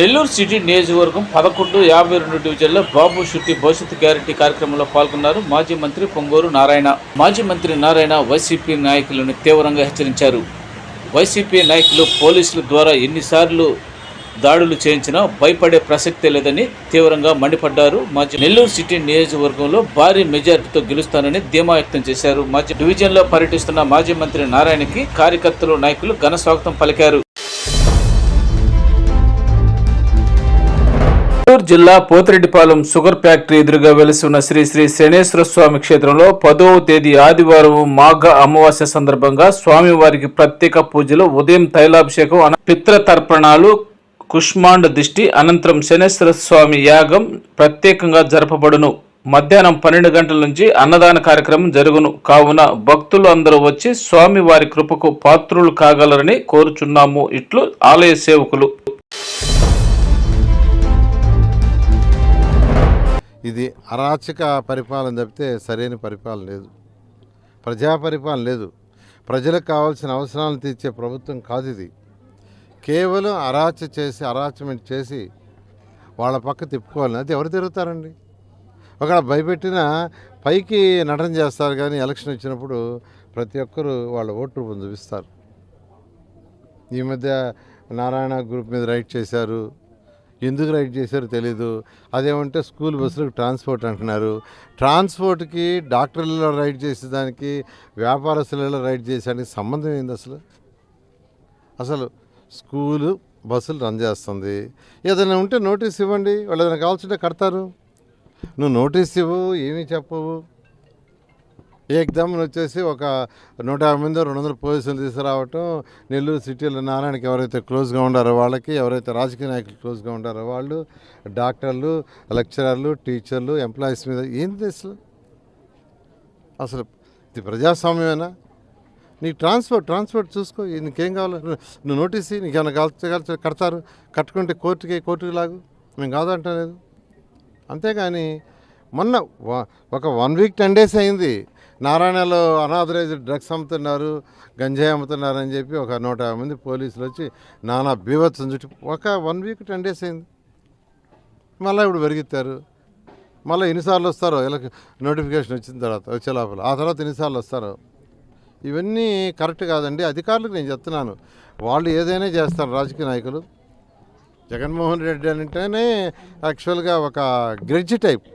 Nellore city నియోజకవర్గం పదకొండు యాభై రెండు డివిజన్లో బాబు శుద్ధి భవిష్యత్తు గ్యారంటీ కార్యక్రమంలో పాల్గొన్నారు మాజీ మంత్రి పొంగూరు నారాయణ. మాజీ మంత్రి నారాయణ వైసీపీ నాయకులను తీవ్రంగా హెచ్చరించారు. వైసీపీ నాయకులు పోలీసుల ద్వారా ఎన్నిసార్లు దాడులు చేయించినా భయపడే ప్రసక్తే లేదని తీవ్రంగా మండిపడ్డారు. మాజీ నెల్లూరు సిటీ నియోజకవర్గంలో భారీ మెజార్టీతో గెలుస్తానని ధీమా వ్యక్తం చేశారు. మాజీ డివిజన్లో పర్యటిస్తున్న మాజీ మంత్రి నారాయణకి కార్యకర్తలు నాయకులు ఘన స్వాగతం పలికారు. గుంటూరు జిల్లా పోతిరెడ్డిపాలెం షుగర్ ఫ్యాక్టరీ ఎదురుగా వెలిసి ఉన్న శ్రీ శ్రీ శనేశ్వర స్వామి క్షేత్రంలో పదవ తేదీ ఆదివారం మాఘ అమావాస్య సందర్భంగా స్వామివారికి ప్రత్యేక పూజలు ఉదయం తైలాభిషేకం పిత్ర తర్పణాలు కుష్మాండ దిష్టి అనంతరం శనేశ్వర స్వామి యాగం ప్రత్యేకంగా జరపబడును. మధ్యాహ్నం పన్నెండు గంటల నుంచి అన్నదాన కార్యక్రమం జరుగును. కావున భక్తులు అందరూ వచ్చి స్వామి వారి కృపకు పాత్రులు కాగలరని కోరుచున్నాము. ఇట్లు ఆలయ సేవకులు ఇది అరాచక పరిపాలన తప్పితే సరైన పరిపాలన లేదు. ప్రజా పరిపాలన లేదు. ప్రజలకు కావాల్సిన అవసరాలను తీర్చే ప్రభుత్వం కాదు ఇది. కేవలం అరాచ చేసి అరాచమెంట్ చేసి వాళ్ళ పక్క తిప్పుకోవాలి అది ఎవరు తిరుగుతారండి? ఒకవేళ భయపెట్టిన పైకి నటన చేస్తారు కానీ ఎలక్షన్ వచ్చినప్పుడు ప్రతి ఒక్కరూ వాళ్ళ ఓటు రూపం చూపిస్తారు ఈ మధ్య నారాయణ గ్రూప్ మీద రైడ్ చేశారు. ఎందుకు రైడ్ చేశారో తెలీదు. అదేమంటే స్కూల్ బస్సులకు ట్రాన్స్పోర్ట్ అంటున్నారు. ట్రాన్స్పోర్ట్కి డాక్టర్లలో రైడ్ చేసేదానికి వ్యాపారస్తులలో రైడ్ చేసేదానికి సంబంధం ఏంది అసలు? అసలు స్కూలు బస్సులు రన్ చేస్తుంది. ఏదైనా ఉంటే నోటీస్ ఇవ్వండి. వాళ్ళు ఏదైనా కావాల్సింటే కడతారు. నువ్వు నోటీస్ ఇవ్వు ఏమీ చెప్పవు. ఏకదమ్ వచ్చేసి ఒక నూట యాభై మంది రెండు వందల పోలీసులు తీసుకురావటం నెల్లూరు సిటీలో నారాయణకి ఎవరైతే క్లోజ్గా ఉండారో వాళ్ళకి ఎవరైతే రాజకీయ నాయకులు క్లోజ్గా ఉండారో వాళ్ళు డాక్టర్లు లెక్చరర్లు టీచర్లు ఎంప్లాయీస్ మీద ఏంది అసలు అసలు ఇది ప్రజాస్వామ్యమేనా? నీకు ట్రాన్స్పోర్ట్ ట్రాన్స్పోర్ట్ చూసుకో నీకేం కావాలో? నువ్వు- నోటీస్ నీకు ఏమైనా కావాల్సి కడతారు కట్టుకుంటే కోర్టుకి కోర్టుకి లాగు. మేము కాదంటలేదు. అంతేగాని మొన్న ఒక వన్ వీక్ టెన్ డేస్ అయింది. నారాయణలో అనాథరైజ్డ్ డ్రగ్స్ అమ్ముతున్నారు గంజాయి అమ్ముతున్నారు అని చెప్పి ఒక నూట యాభై మంది పోలీసులు వచ్చి నానా బీభత్సం చుట్టి ఒక వన్ వీక్ టెన్ డేస్ అయింది. మళ్ళీ ఇప్పుడు పెరిగిస్తారు మళ్ళీ ఎన్నిసార్లు వస్తారో ఇలా నోటిఫికేషన్ వచ్చిన తర్వాత వచ్చే లోపల. ఆ తర్వాత ఎన్నిసార్లు వస్తారో. ఇవన్నీ కరెక్ట్ కాదండి. అధికారులకు నేను చెప్తున్నాను. వాళ్ళు ఏదైనా చేస్తారు రాజకీయ నాయకులు. జగన్మోహన్ రెడ్డి అంటేనే యాక్చువల్గా ఒక grudge type.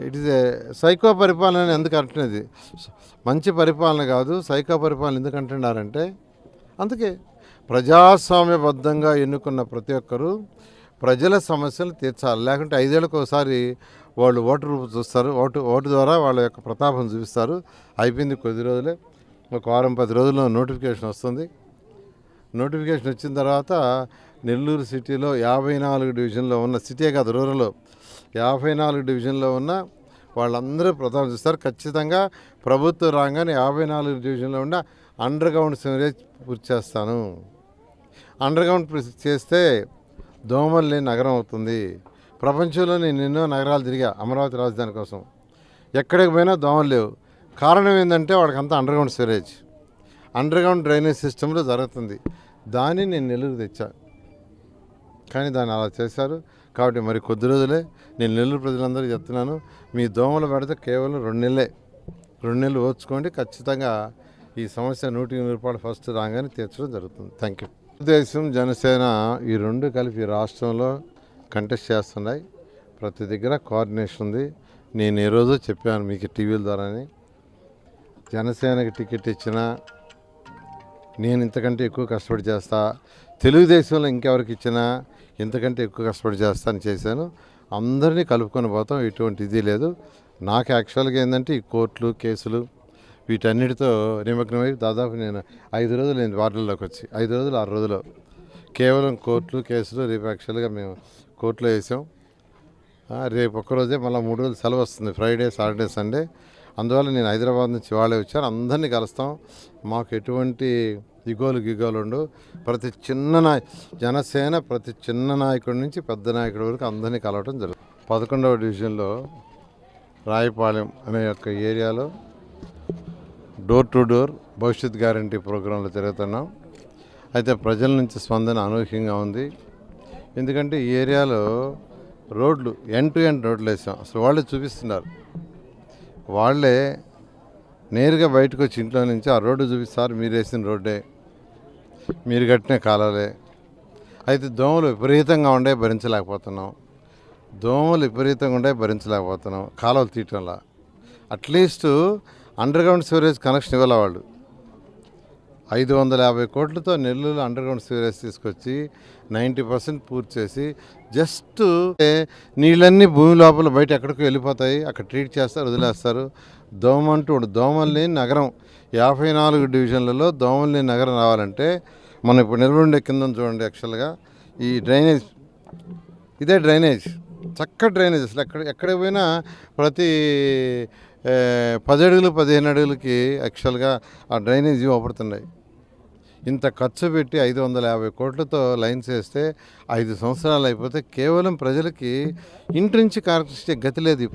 It is a psycho పరిపాలన ఎందుకు అంటున్నది మంచి పరిపాలన కాదు సైకో పరిపాలన ఎందుకు అంటున్నారంటే అందుకే ప్రజాస్వామ్యబద్ధంగా ఎన్నుకున్న ప్రతి ఒక్కరూ ప్రజల సమస్యలు తీర్చాలి. లేకుంటే ఐదేళ్ళకి ఒకసారి వాళ్ళు ఓటు రూపు చూస్తారు. ఓటు ఓటు ద్వారా వాళ్ళ యొక్క ప్రతాపం చూపిస్తారు. అయిపోయింది కొద్ది రోజులే. ఒక వారం పది రోజుల్లో నోటిఫికేషన్ వస్తుంది. నోటిఫికేషన్ వచ్చిన తర్వాత నెల్లూరు సిటీలో యాభై నాలుగు డివిజన్లో ఉన్న సిటీ కాదు రూరల్లో యాభై నాలుగు డివిజన్లో ఉన్న వాళ్ళందరూ ప్రధానం చేస్తారు. ఖచ్చితంగా ప్రభుత్వ రాగానే యాభై నాలుగు డివిజన్లో ఉన్న అండర్ గ్రౌండ్ సివరేజ్ పూర్తి చేస్తాను. అండర్ గ్రౌండ్ పూర్తి చేస్తే దోమలు లేని నగరం అవుతుంది. ప్రపంచంలో నేను ఎన్నో నగరాలు తిరిగా అమరావతి రాజధాని కోసం. ఎక్కడికి పోయినా దోమలు లేవు. కారణం ఏంటంటే వాడికంతా underground sewerage underground drainage సిస్టంలో జరుగుతుంది. దాన్ని నేను నెల్లూరు తెచ్చాను కానీ దాన్ని అలా చేశారు. కాబట్టి మరి కొద్ది రోజులే నేను నెల్లూరు ప్రజలందరికీ చెప్తున్నాను. మీ దోమలు పెడితే కేవలం రెండు నెలలే. రెండు నెలలు ఓర్చుకోండి. ఖచ్చితంగా ఈ సమస్య నూటికి నూరు రూపాయలు ఫస్ట్ రాగానే తీర్చడం జరుగుతుంది. థ్యాంక్ యూ తెలుగుదేశం జనసేన ఈ రెండు కలిపి ఈ రాష్ట్రంలో కంటెస్ట్ చేస్తున్నాయి. ప్రతి దగ్గర కోఆర్డినేషన్ ఉంది. నేను ఏ రోజు చెప్పాను మీకు టీవీల ద్వారానే. జనసేనకి టికెట్ ఇచ్చినా నేను ఇంతకంటే ఎక్కువ కష్టపడి చేస్తా. తెలుగుదేశంలో ఇంకెవరికి ఇచ్చినా ఇంతకంటే ఎక్కువ కష్టపడి చేస్తాను చేశాను. అందరినీ కలుపుకొని పోతాం ఎటువంటి ఇది లేదు. నాకు యాక్చువల్గా ఏంటంటే ఈ కోర్టులు కేసులు వీటన్నిటితో నిమగ్నమై దాదాపు నేను ఐదు రోజులు నేను వార్డుల్లోకి వచ్చి ఐదు రోజులు ఆరు రోజులు కేవలం కోర్టులు కేసులు రేపు యాక్చువల్గా మేము కోర్టులో వేసాం. రేపు ఒక్కరోజే మళ్ళీ మూడు రోజులు సెలవు వస్తుంది ఫ్రైడే సాటర్డే సండే. అందువల్ల నేను హైదరాబాద్ నుంచి వాళ్ళే వచ్చాను. అందరినీ కలుస్తాం. మాకు ఎటువంటి ఇగోలు గిగోలు ఉండవు. ప్రతి చిన్న నాయ జనసేన ప్రతి చిన్న నాయకుడి నుంచి పెద్ద నాయకుడి వరకు అందరినీ కలవటం జరుగుతుంది. పదకొండవ డివిజన్లో రాయపాలెం అనే యొక్క ఏరియాలో door to door Bhavishyat guarantee ప్రోగ్రాంలో తిరుగుతున్నాం అయితే ప్రజల నుంచి స్పందన అనూహ్యంగా ఉంది. ఎందుకంటే ఈ ఏరియాలో రోడ్లు ఎండ్ టు ఎండ్ రోడ్లు వేసాం. అసలు వాళ్ళే చూపిస్తున్నారు. వాళ్ళే నేరుగా బయటకు వచ్చి ఇంట్లో నుంచి ఆ రోడ్డు చూపిస్తారు మీరు వేసిన రోడ్డే మీరు కట్టిన కాలాలే అయితే దోమలు విపరీతంగా ఉండే భరించలేకపోతున్నాం. దోమలు విపరీతంగా ఉండే భరించలేకపోతున్నాం కాలువలు తీయటంలా at least underground sewerage connection ఇవ్వాలి వాళ్ళు. ఐదు వందల యాభై కోట్లతో నెల్లూరు అండర్ గ్రౌండ్ తీసుకొచ్చి నైంటీ పర్సెంట్ పూర్తి చేసి జస్ట్ నీళ్ళన్నీ భూమి లోపల బయట ఎక్కడికో వెళ్ళిపోతాయి అక్కడ ట్రీట్ చేస్తారు వదిలేస్తారు. దోమ అంటూ దోమలు లేని నగరం. యాభై నాలుగు డివిజన్లలో దోమలు లేని నగరం రావాలంటే మనం ఇప్పుడు నిలబడి కింద చూడండి యాక్చువల్గా. ఈ డ్రైనేజ్ ఇదే డ్రైనేజ్. చక్క డ్రైనేజ్ అసలు ఎక్కడ ఎక్కడ పోయినా ప్రతి పది అడుగులు పదిహేను అడుగులకి యాక్చువల్గా ఆ డ్రైనేజ్ ఇవ్వబడుతున్నాయి. ఇంత ఖర్చు పెట్టి ఐదు వందల యాభై కోట్లతో లైన్స్ వేస్తే ఐదు సంవత్సరాలు అయిపోతే కేవలం ప్రజలకి ఇంటి నుంచి కార్యక్రమించే గతి లేదు ఈ